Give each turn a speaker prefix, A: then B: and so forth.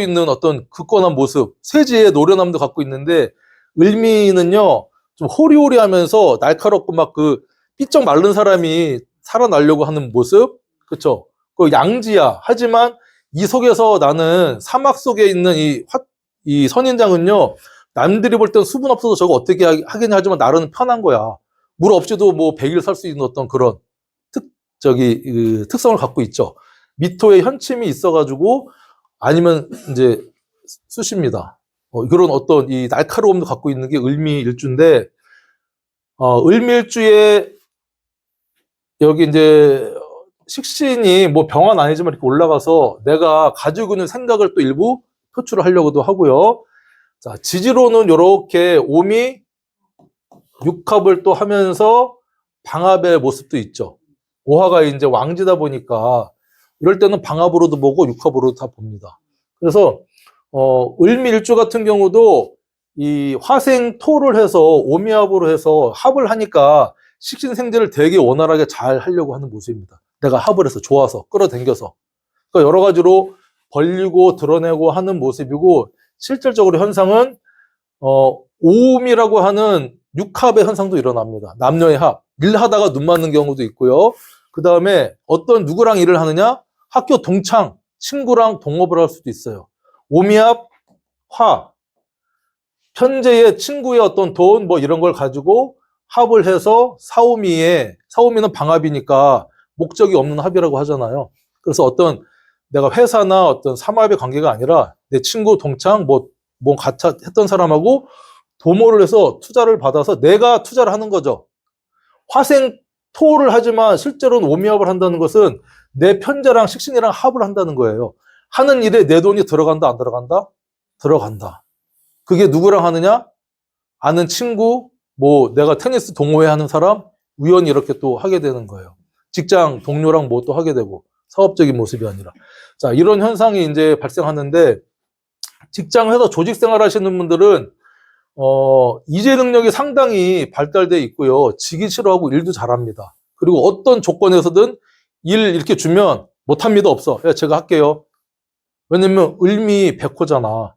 A: 있는 어떤 굳건한 모습, 세지의 노련함도 갖고 있는데 을미는요 좀 호리호리하면서 날카롭고 막 그 삐쩍 마른 사람이 살아나려고 하는 모습, 그렇죠? 그 양지야. 하지만 이 속에서 나는 사막 속에 있는 이, 화, 이 선인장은요 남들이 볼 땐 수분 없어서 저거 어떻게 하- 하겠냐 하지만 나는 편한 거야. 물 없이도 뭐 100일 살 수 있는 어떤 그런 특 저기 그 특성을 갖고 있죠. 미토에 현침이 있어가지고 아니면 이제 수십니다. 어, 그런 어떤 이 날카로움도 갖고 있는 게 을미일주인데 어, 을미일주에 여기 이제 식신이 뭐 병원 아니지만 이렇게 올라가서 내가 가지고 있는 생각을 또 일부 표출을 하려고도 하고요. 자, 지지로는 이렇게 오미 육합을 또 하면서 방합의 모습도 있죠. 오화가 이제 왕지다 보니까 이럴 때는 방합으로도 보고 육합으로도 다 봅니다. 그래서 어, 을미일주 같은 경우도 이 화생 토를 해서 오미합으로 해서 합을 하니까 식신생제를 되게 원활하게 잘 하려고 하는 모습입니다. 내가 합을 해서 좋아서 끌어당겨서 그러니까 여러 가지로 벌리고 드러내고 하는 모습이고 실질적으로 현상은 어, 오음이라고 하는 육합의 현상도 일어납니다. 남녀의 합. 일하다가 눈 맞는 경우도 있고요. 그 다음에 어떤 누구랑 일을 하느냐? 학교 동창, 친구랑 동업을 할 수도 있어요. 오미합, 화. 현재의 친구의 어떤 돈, 뭐 이런 걸 가지고 합을 해서 사오미에, 사오미는 방합이니까 목적이 없는 합이라고 하잖아요. 그래서 어떤 내가 회사나 어떤 삼합의 관계가 아니라 내 친구, 동창, 뭐, 뭐 같이 했던 사람하고 도모를 해서 투자를 받아서 내가 투자를 하는 거죠. 화생 토를 하지만 실제로는 오미합을 한다는 것은 내 편자랑 식신이랑 합을 한다는 거예요. 하는 일에 내 돈이 들어간다, 안 들어간다? 들어간다. 그게 누구랑 하느냐? 아는 친구, 뭐 내가 테니스 동호회 하는 사람, 우연히 이렇게 또 하게 되는 거예요. 직장 동료랑 뭐 또 하게 되고, 사업적인 모습이 아니라. 자, 이런 현상이 이제 발생하는데, 직장에서 조직 생활 하시는 분들은 어, 이제 능력이 상당히 발달돼 있고요. 지기 싫어하고 일도 잘합니다. 그리고 어떤 조건에서든 일 이렇게 주면 못합니다. 없어. 야, 제가 할게요. 왜냐면 을미 백호잖아.